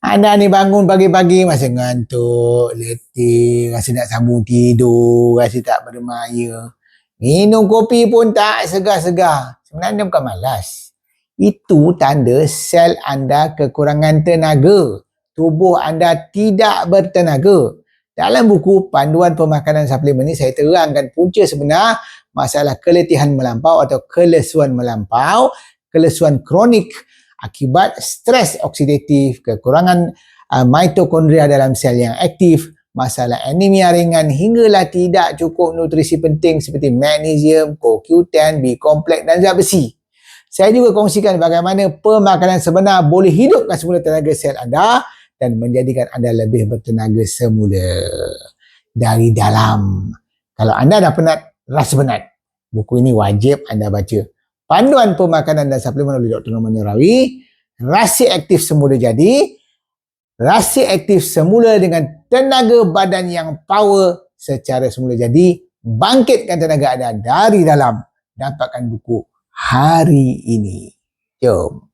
Anda ni bangun pagi-pagi masa ngantuk, letih, rasa nak sambung tidur, rasa tak bermaya. Minum kopi pun tak segar-segar. Sebenarnya bukan malas. Itu tanda sel anda kekurangan tenaga. Tubuh anda tidak bertenaga. Dalam buku Panduan Pemakanan Suplemen ini saya terangkan punca sebenar masalah keletihan melampau atau kelesuan melampau, kelesuan kronik akibat stres oksidatif, kekurangan uh, mitokondria dalam sel yang aktif, masalah anemia ringan hinggalah tidak cukup nutrisi penting seperti magnesium, CoQ10, B kompleks dan zat besi. Saya juga kongsikan bagaimana pemakanan sebenar boleh hidupkan semula tenaga sel anda dan menjadikan anda lebih bertenaga semula dari dalam. Kalau anda dah penat, rasa penat. Buku ini wajib anda baca panduan pemakanan dan suplemen oleh Dr. Norman Rawi, rasa aktif semula jadi, rasa aktif semula dengan tenaga badan yang power secara semula jadi, bangkitkan tenaga anda dari dalam, dapatkan buku hari ini. Jom.